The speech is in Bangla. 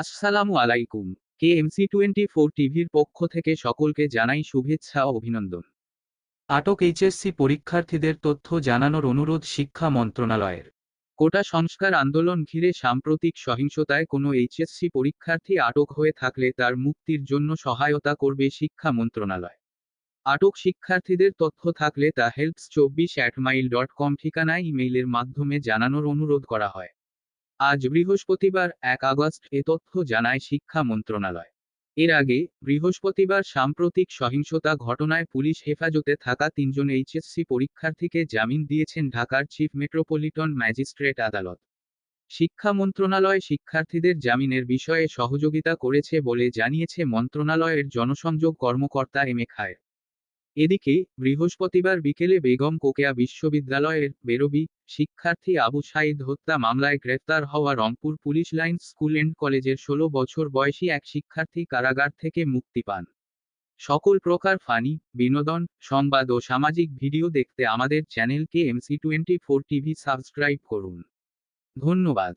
আসসালামু আলাইকুম। কে এমসি টোয়েন্টি ফোর টিভির পক্ষ থেকে সকলকে জানাই শুভেচ্ছা ও অভিনন্দন। আটক এইচএসসি পরীক্ষার্থীদের তথ্য জানানোর অনুরোধ শিক্ষা মন্ত্রণালয়ের। কোটা সংস্কার আন্দোলন ঘিরে সাম্প্রতিক সহিংসতায় কোনো এইচএসসি পরীক্ষার্থী আটক হয়ে থাকলে তার মুক্তির জন্য সহায়তা করবে শিক্ষা মন্ত্রণালয়। আটক শিক্ষার্থীদের তথ্য থাকলে তা হেল্পস চব্বিশ অ্যাট মাইল ডট কম ঠিকানায় ইমেইলের মাধ্যমে জানানোর অনুরোধ করা হয়। আজ বৃহস্পতিবার এক আগস্ট এ তথ্য জানায় শিক্ষা মন্ত্রণালয়। এর আগে বৃহস্পতিবার সাম্প্রতিক সহিংসতা ঘটনায় পুলিশ হেফাজতে থাকা তিনজন এইচএসসি পরীক্ষার্থীকে জামিন দিয়েছেন ঢাকার চিফ মেট্রোপলিটন ম্যাজিস্ট্রেট আদালত। শিক্ষা মন্ত্রণালয় শিক্ষার্থীদের জামিনের বিষয়ে সহযোগিতা করেছে বলে জানিয়েছে মন্ত্রণালয়ের জনসংযোগ কর্মকর্তা এম এ খায়ের। এদিকে, বৃহস্পতিবার বিকেলে বেগম কোকেয়া বিশ্ববিদ্যালয়ের বেরবি শিক্ষার্থী আবু সাইদ হত্যা মামলায় গ্রেফতার হওয়া Rangpur police line school and কলেজের ষোলো বছর বয়সী এক শিক্ষার্থী কারাগার থেকে মুক্তি পান। সকল প্রকার ফানি, বিনোদন, সংবাদ ও সামাজিক ভিডিও দেখতে আমাদের চ্যানেলকে MC twenty four TV subscribe করুন। ধন্যবাদ।